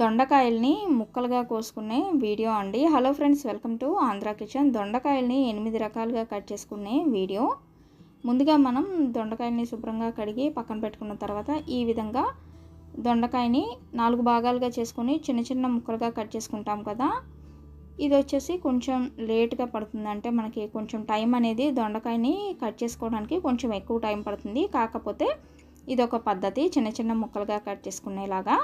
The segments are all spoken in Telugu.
దొండకాయల్ని ముక్కలుగా కోసుకునే వీడియో అండి. Hello friends welcome to Andhra Kitchen. దొండకాయల్ని ఎనిమిది రకాలుగా కట్ చేసుకునే వీడియో. ముందుగా మనం దొండకాయల్ని శుభ్రంగా కడిగి పక్కన పెట్టుకున్న తర్వాత ఈ విధంగా దొండకాయని నాలుగు భాగాలుగా చేసుకుని చిన్న చిన్న ముక్కలుగా కట్ చేసుకుంటాం కదా. ఇది వచ్చేసి కొంచెం లేట్గా పడుతుంది. అంటే మనకి కొంచెం టైం అనేది దొండకాయని కట్ చేసుకోవడానికి కొంచెం ఎక్కువ టైం పడుతుంది. కాకపోతే ఇది ఒక పద్ధతి చిన్న చిన్న ముక్కలుగా కట్ చేసుకునేలాగా.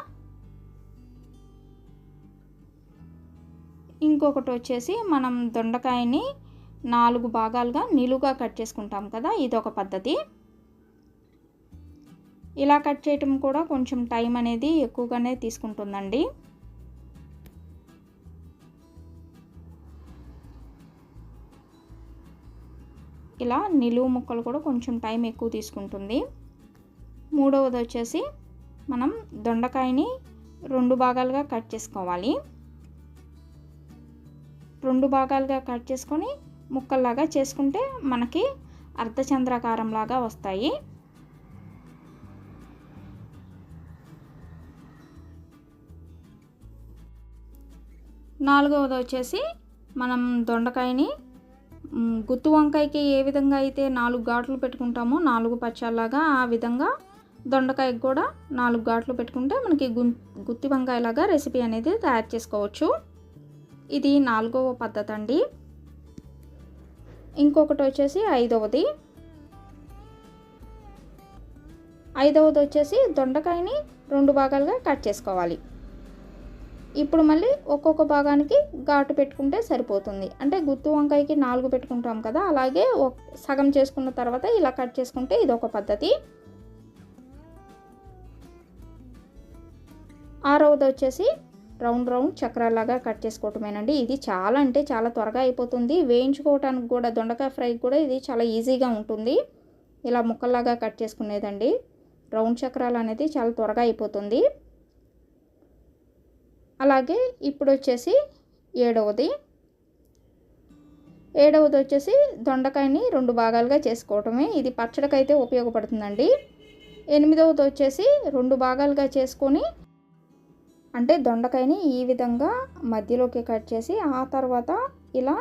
ఇంకొకటి వచ్చేసి మనం దొండకాయని నాలుగు భాగాలుగా నిలువుగా కట్ చేసుకుంటాం కదా ఇది ఒక పద్ధతి. ఇలా కట్ చేయటం కూడా కొంచెం టైం అనేది ఎక్కువగానే తీసుకుంటుందండి. ఇలా నిలువు ముక్కలు కూడా కొంచెం టైం ఎక్కువ తీసుకుంటుంది. మూడవది వచ్చేసి మనం దొండకాయని రెండు భాగాలుగా కట్ చేసుకోవాలి. రెండు భాగాలుగా కట్ చేసుకొని ముక్కల్లాగా చేసుకుంటే మనకి అర్ధచంద్రాకారం లాగా వస్తాయి. నాలుగవది వచ్చేసి మనం దొండకాయని గుత్తి వంకాయకి ఏ విధంగా అయితే నాలుగు ఘాట్లు పెట్టుకుంటామో నాలుగు పచ్చాలాగా ఆ విధంగా దొండకాయకి కూడా నాలుగు ఘాట్లు పెట్టుకుంటే మనకి గు గుత్తి వంకాయలాగా రెసిపీ అనేది తయారు చేసుకోవచ్చు. ఇది నాలుగవ పద్ధతి అండి ఇంకొకటి వచ్చేసి ఐదవది. ఐదవది వచ్చేసి దొండకాయని రెండు భాగాలుగా కట్ చేసుకోవాలి. ఇప్పుడు మళ్ళీ ఒక్కొక్క భాగానికి ఘాటు పెట్టుకుంటే సరిపోతుంది. అంటే గుత్తు వంకాయకి నాలుగు పెట్టుకుంటాం కదా అలాగే సగం చేసుకున్న తర్వాత ఇలా కట్ చేసుకుంటే ఇది ఒక పద్ధతి. ఆరవది వచ్చేసి రౌండ్ రౌండ్ చక్రాలాగా కట్ చేసుకోవటమేనండి. ఇది చాలా అంటే చాలా త్వరగా అయిపోతుంది. వేయించుకోవటానికి కూడా దొండకాయ ఫ్రై కూడా ఇది చాలా ఈజీగా ఉంటుంది. ఇలా ముక్కల్లాగా కట్ చేసుకునేదండి. రౌండ్ చక్రాలు అనేది చాలా త్వరగా అయిపోతుంది. అలాగే ఇప్పుడు వచ్చేసి ఏడవది. ఏడవది వచ్చేసి దొండకాయని రెండు భాగాలుగా చేసుకోవటమే. ఇది పచ్చడికైతే ఉపయోగపడుతుందండి. ఎనిమిదవది వచ్చేసి రెండు భాగాలుగా చేసుకొని అంటే దొండకాయని ఈ విధంగా మధ్యలోకి కట్ చేసి ఆ తర్వాత ఇలా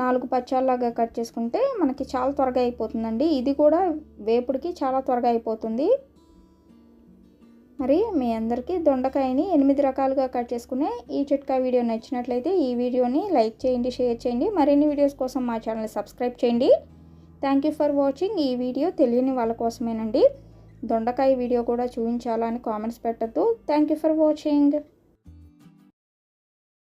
నాలుగు పచ్చాల్లాగా కట్ చేసుకుంటే మనకి చాలా త్వరగా అయిపోతుందండి. ఇది కూడా వేపుడికి చాలా త్వరగా అయిపోతుంది. మరి మీ అందరికీ దొండకాయని ఎనిమిది రకాలుగా కట్ చేసుకునే ఈ చిట్కా వీడియో నచ్చినట్లయితే ఈ వీడియోని లైక్ చేయండి షేర్ చేయండి. మరిన్ని వీడియోస్ కోసం మా ఛానల్ని సబ్స్క్రైబ్ చేయండి. Thank you for watching. ఈ వీడియో తెలియని వాళ్ళ కోసమేనండి. దొండకాయ వీడియో కూడా చూపించాలని కామెంట్స్ పెట్టద్దు. Thank you for watching